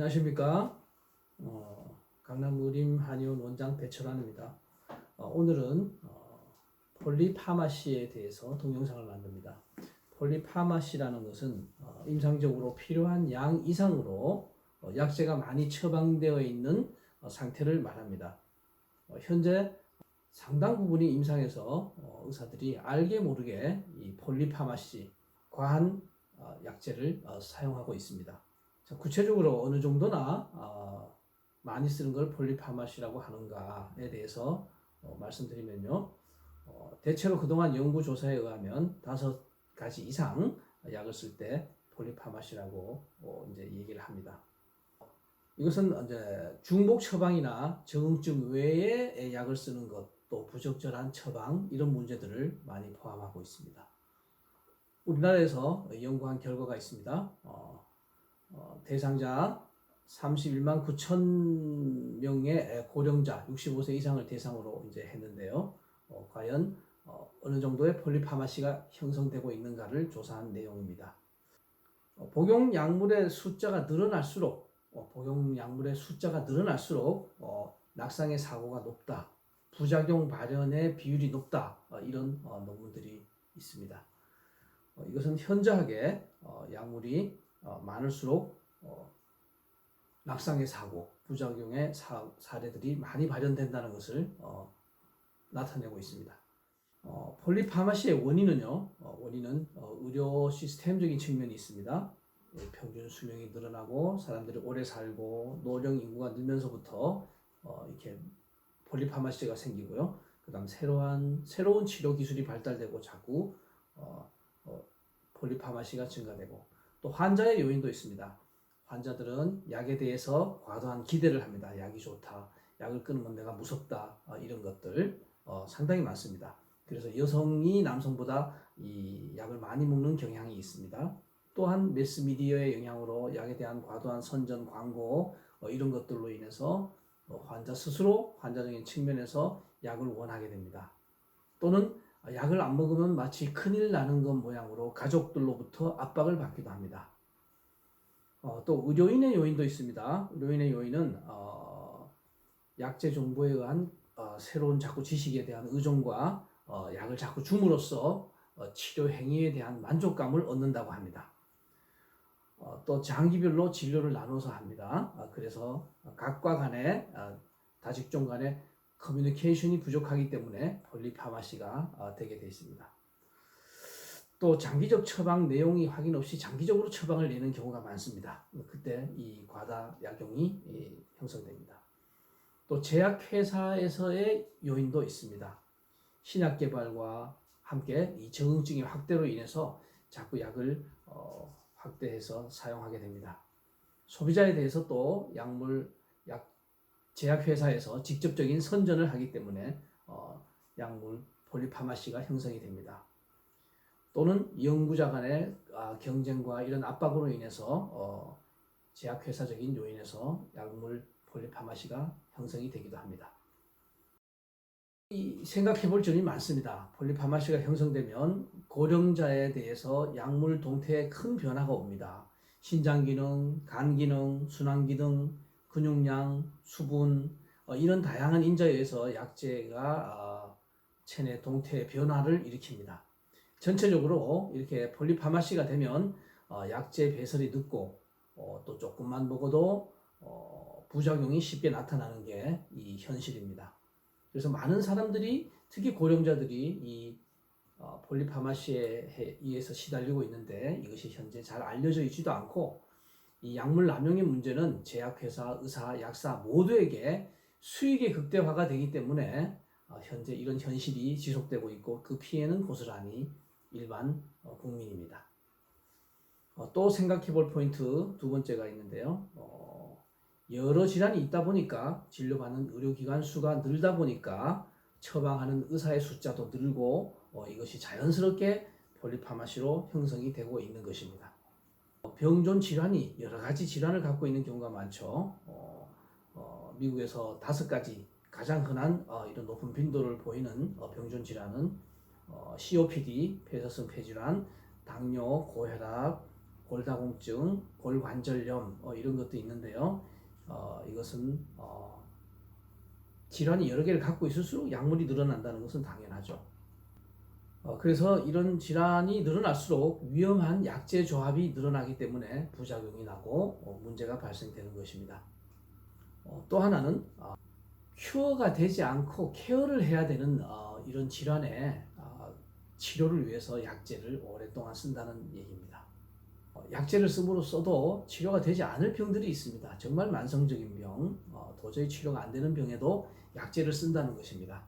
안녕하십니까. 어, 강남무림 한의원 원장 배철환입니다. 어, 오늘은 어, 폴리파마시에 대해서 동영상을 만듭니다. 폴리파마시라는 것은 어, 임상적으로 필요한 양 이상으로 어, 약제가 많이 처방되어 있는 어, 상태를 말합니다. 어, 현재 상당 부분이 임상에서 어, 의사들이 알게 모르게 이 폴리파마시 과한 어, 약제를 어, 사용하고 있습니다. 자, 구체적으로 어느 정도나 어, 많이 쓰는 걸 폴리파마시라고 하는가에 대해서 어, 말씀드리면요. 어, 대체로 그동안 연구 조사에 의하면 다섯 가지 이상 약을 쓸 때 폴리파마시라고 어, 이제 얘기를 합니다. 이것은 이제 중복 처방이나 적응증 외에 약을 쓰는 것, 또 부적절한 처방 이런 문제들을 많이 포함하고 있습니다. 우리나라에서 연구한 결과가 있습니다. 어, 어, 대상자 31만 9천 명의 고령자 65세 이상을 대상으로 이제 했는데요. 어, 과연 어, 어느 정도의 폴리파마시가 형성되고 있는가를 조사한 내용입니다. 어, 복용 약물의 숫자가 늘어날수록 어, 복용 약물의 숫자가 늘어날수록 어, 낙상의 사고가 높다, 부작용 발현의 비율이 높다 어, 이런 어, 논문들이 있습니다. 어, 이것은 현저하게 어, 약물이 어, 많을수록 어, 낙상의 사고, 부작용의 사, 사례들이 많이 발현된다는 것을 어, 나타내고 있습니다. 어, 폴리파마시의 원인은요, 어, 원인은 어, 의료 시스템적인 측면이 있습니다. 예, 평균 수명이 늘어나고 사람들이 오래 살고 노령 인구가 늘면서부터 어, 이렇게 폴리파마시가 생기고요. 그다음 새로운 새로운 치료 기술이 발달되고 자꾸 어, 어, 폴리파마시가 증가되고 또 환자의 요인도 있습니다. 환자들은 약에 대해서 과도한 기대를 합니다. 약이 좋다, 약을 끊으면 내가 무섭다 어, 이런 것들 어, 상당히 많습니다. 그래서 여성이 남성보다 이 약을 많이 먹는 경향이 있습니다. 또한 매스미디어의 영향으로 약에 대한 과도한 선전 광고 어, 이런 것들로 인해서 어, 환자 스스로 환자적인 측면에서 약을 원하게 됩니다. 또는 약을 안 먹으면 마치 큰일 나는 것 모양으로 가족들로부터 압박을 받기도 합니다. 어, 또 의료인의 요인도 있습니다. 의료인의 요인은 어, 약제 정보에 의한 어, 새로운 자꾸 지식에 대한 의존과 어, 약을 자꾸 줌으로써 어, 치료 행위에 대한 만족감을 얻는다고 합니다. 어, 또 장기별로 진료를 나눠서 합니다. 어, 그래서 각과 간의 어, 다직종 간의 커뮤니케이션이 부족하기 때문에 폴리파마시가 어, 되게 되어 있습니다. 또 장기적 처방 내용이 확인 없이 장기적으로 처방을 내는 경우가 많습니다. 그때 이 과다 약용이 이, 형성됩니다. 또 제약회사에서의 요인도 있습니다. 신약 개발과 함께 이 적응증의 확대로 인해서 자꾸 약을 어, 확대해서 사용하게 됩니다. 소비자에 대해서 또 약물 약 제약회사에서 직접적인 선전을 하기 때문에 어, 약물 폴리파마시가 형성이 됩니다. 또는 연구자 간의 아, 경쟁과 이런 압박으로 인해서 어, 제약회사적인 요인에서 약물 폴리파마시가 형성이 되기도 합니다. 이 생각해 볼 점이 많습니다. 폴리파마시가 형성되면 고령자에 대해서 약물 동태에 큰 변화가 옵니다. 신장 기능, 간 기능, 순환 기능, 근육량, 수분 어, 이런 다양한 인자에 의해서 약제가 어, 체내 동태의 변화를 일으킵니다. 전체적으로 이렇게 폴리파마시가 되면 어, 약제 배설이 늦고 어, 또 조금만 먹어도 어, 부작용이 쉽게 나타나는 게 이 현실입니다. 그래서 많은 사람들이 특히 고령자들이 이 어, 폴리파마시에 의해서 시달리고 있는데 이것이 현재 잘 알려져 있지도 않고 이 약물 남용의 문제는 제약회사, 의사, 약사 모두에게 수익의 극대화가 되기 때문에 어, 현재 이런 현실이 지속되고 있고 그 피해는 고스란히 일반 어, 국민입니다. 어, 또 생각해 볼 포인트 두 번째가 있는데요. 어, 여러 질환이 있다 보니까 진료받는 의료기관 수가 늘다 보니까 처방하는 의사의 숫자도 늘고 어, 이것이 자연스럽게 폴리파마시로 형성이 되고 있는 것입니다. 어, 병존 질환이 여러 가지 질환을 갖고 있는 경우가 많죠. 어, 어, 미국에서 다섯 가지 가장 흔한 어, 이런 높은 빈도를 보이는 어, 병존 질환은 어, COPD, 폐쇄성 폐질환, 당뇨, 고혈압, 골다공증, 골관절염 어, 이런 것도 있는데요. 어, 이것은 어, 질환이 여러 개를 갖고 있을수록 약물이 늘어난다는 것은 당연하죠. 어, 그래서 이런 질환이 늘어날수록 위험한 약제 조합이 늘어나기 때문에 부작용이 나고 어, 문제가 발생되는 것입니다. 어, 또 하나는 어, 큐어가 되지 않고 케어를 해야 되는 어, 이런 질환의 어, 치료를 위해서 약제를 오랫동안 쓴다는 얘기입니다. 어, 약제를 씀으로써도 치료가 되지 않을 병들이 있습니다. 정말 만성적인 병, 어, 도저히 치료가 안 되는 병에도 약제를 쓴다는 것입니다.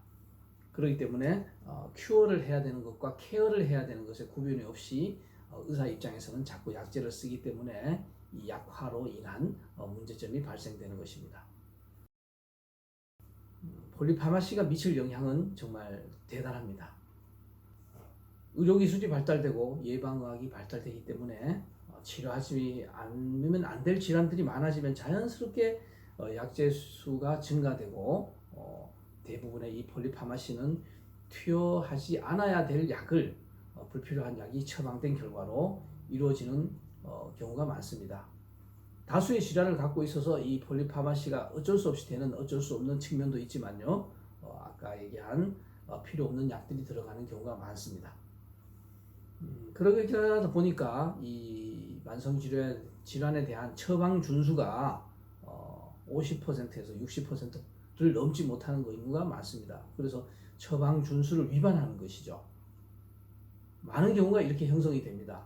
그렇기 때문에 어, 큐어를 해야 되는 것과 케어를 해야 되는 것에 구분이 없이 어, 의사 입장에서는 자꾸 약제를 쓰기 때문에 이 약화로 인한 어, 문제점이 발생되는 것입니다. 음, 폴리파마시가 미칠 영향은 정말 대단합니다. 의료기술이 발달되고 예방의학이 발달되기 때문에 어, 치료하지 않으면 안 될 질환들이 많아지면 자연스럽게 어, 약제 수가 증가되고 어, 대부분의 이 폴리파마시는 투여하지 않아야 될 약을 어, 불필요한 약이 처방된 결과로 이루어지는 어, 경우가 많습니다. 다수의 질환을 갖고 있어서 이 폴리파마시가 어쩔 수 없이 되는 어쩔 수 없는 측면도 있지만요. 어, 아까 얘기한 어, 필요 없는 약들이 들어가는 경우가 많습니다. 음, 그러다 보니까 이 만성 질환 질환에 대한 처방 준수가 어, 50%에서 60% 를 넘지 못하는 경우가 많습니다. 그래서 처방 준수를 위반하는 것이죠. 많은 경우가 이렇게 형성이 됩니다.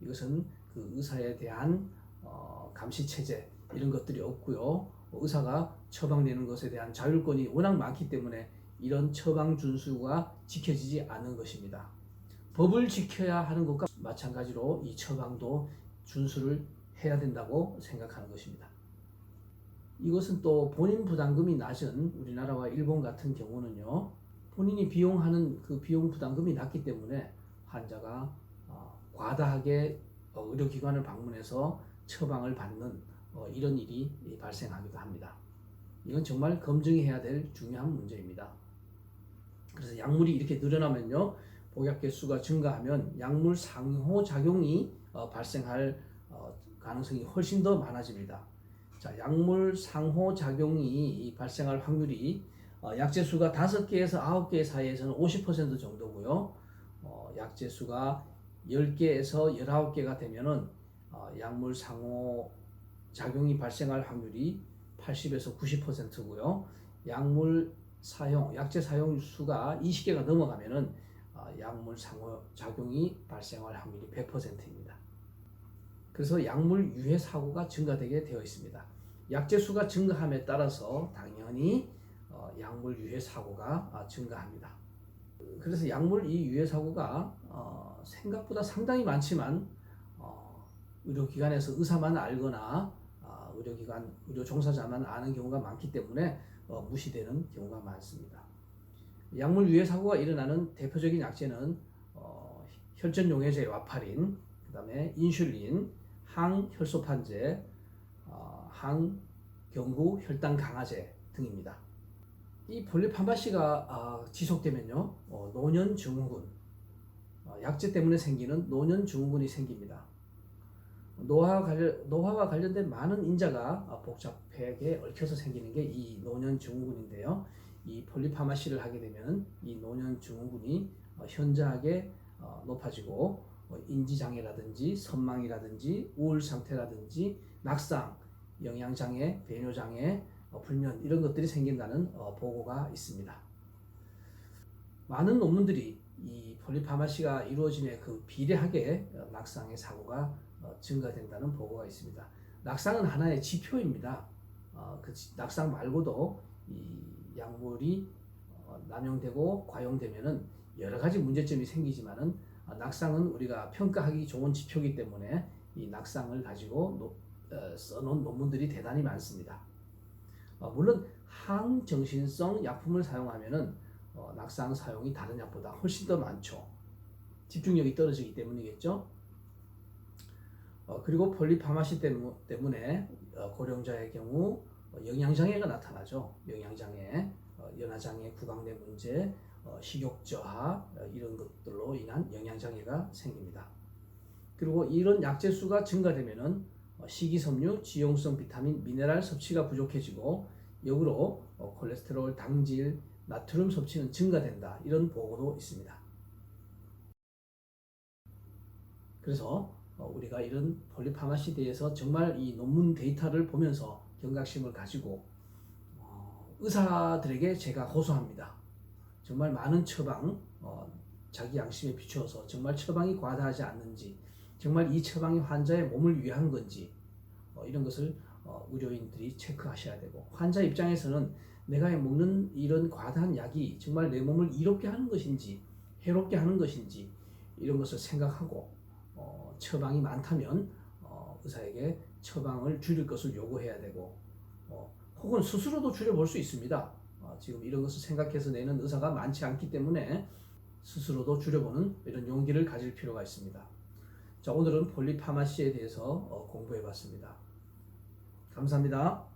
이것은 그 의사에 대한 어, 감시 체제 이런 것들이 없고요. 어, 의사가 처방내는 것에 대한 자율권이 워낙 많기 때문에 이런 처방 준수가 지켜지지 않는 것입니다. 법을 지켜야 하는 것과 마찬가지로 이 처방도 준수를 해야 된다고 생각하는 것입니다. 이것은 또 본인 부담금이 낮은 우리나라와 일본 같은 경우는요, 본인이 비용하는 그 비용 부담금이 낮기 때문에 환자가 어, 과다하게 어, 의료기관을 방문해서 처방을 받는 어, 이런 일이 발생하기도 합니다. 이건 정말 검증해야 될 중요한 문제입니다. 그래서 약물이 이렇게 늘어나면요, 복약 개수가 증가하면 약물 상호 작용이 어, 발생할 어, 가능성이 훨씬 더 많아집니다. 자, 약물 상호 작용이 발생할 확률이 어, 약제 수가 5개에서 9개 사이에서는 50% 정도고요. 어, 약제 수가 10개에서 19개가 되면은 어, 약물 상호 작용이 발생할 확률이 80에서 90%고요. 약물 사용, 약제 사용 수가 20개가 넘어가면은 어, 약물 상호 작용이 발생할 확률이 100%입니다. 그래서 약물 유해 사고가 증가되게 되어 있습니다. 약제 수가 증가함에 따라서 당연히 어, 약물 유해 사고가 아, 증가합니다. 그래서 약물 이 유해 사고가 어, 생각보다 상당히 많지만 어, 의료기관에서 의사만 알거나 아, 의료기관 의료 종사자만 아는 경우가 많기 때문에 어, 무시되는 경우가 많습니다. 약물 유해 사고가 일어나는 대표적인 약제는 어, 혈전 용해제 와파린, 그다음에 인슐린, 항혈소판제, 어, 항경구 혈당 강화제 등입니다. 이 폴리파마시가 아, 지속되면요, 어, 노년 증후군, 어, 약제 때문에 생기는 노년 증후군이 생깁니다. 노화 관련, 노화와 관련된 많은 인자가 아, 복잡하게 얽혀서 생기는 게 이 노년 증후군인데요. 이 폴리파마시를 하게 되면 이 노년 증후군이 어, 현저하게 어, 높아지고 어, 인지 장애라든지 선망이라든지 우울 상태라든지 낙상, 영양 장애, 배뇨 장애, 어, 불면 이런 것들이 생긴다는 어, 보고가 있습니다. 많은 논문들이 이 폴리파마시가 이루어짐에 그 비례하게 어, 낙상의 사고가 어, 증가된다는 보고가 있습니다. 낙상은 하나의 지표입니다. 어, 그 지- 낙상 말고도 이 약물이 어, 남용되고 과용되면은 여러 가지 문제점이 생기지만은 어, 낙상은 우리가 평가하기 좋은 지표이기 때문에 이 낙상을 가지고 노- 어, 써놓은 논문들이 대단히 많습니다. 어, 물론 항정신성 약품을 사용하면은 어, 낙상 사용이 다른 약보다 훨씬 더 많죠. 집중력이 떨어지기 때문이겠죠. 어, 그리고 폴리파마시 때문- 때문에 어, 고령자의 경우 어, 영양장애가 나타나죠. 영양장애, 어, 연화장애, 구강내 문제, 어, 식욕 저하 어, 이런 것들로 인한 영양 장애가 생깁니다. 그리고 이런 약재 수가 증가되면은 어, 식이섬유, 지용성 비타민, 미네랄 섭취가 부족해지고 역으로 어, 콜레스테롤, 당질, 나트륨 섭취는 증가된다. 이런 보고도 있습니다. 그래서 어, 우리가 이런 폴리파마시에 대해서 정말 이 논문 데이터를 보면서 경각심을 가지고 어, 의사들에게 제가 호소합니다. 정말 많은 처방, 어, 자기 양심에 비추어서 정말 처방이 과다하지 않는지, 정말 이 처방이 환자의 몸을 위한 건지 어, 이런 것을 어, 의료인들이 체크하셔야 되고 환자 입장에서는 내가 먹는 이런 과다한 약이 정말 내 몸을 이롭게 하는 것인지 해롭게 하는 것인지 이런 것을 생각하고 어, 처방이 많다면 어, 의사에게 처방을 줄일 것을 요구해야 되고 어, 혹은 스스로도 줄여볼 수 있습니다. 어, 지금 이런 것을 생각해서 내는 의사가 많지 않기 때문에 스스로도 줄여보는 이런 용기를 가질 필요가 있습니다. 자, 오늘은 폴리파마시에 대해서 어, 공부해 봤습니다. 감사합니다.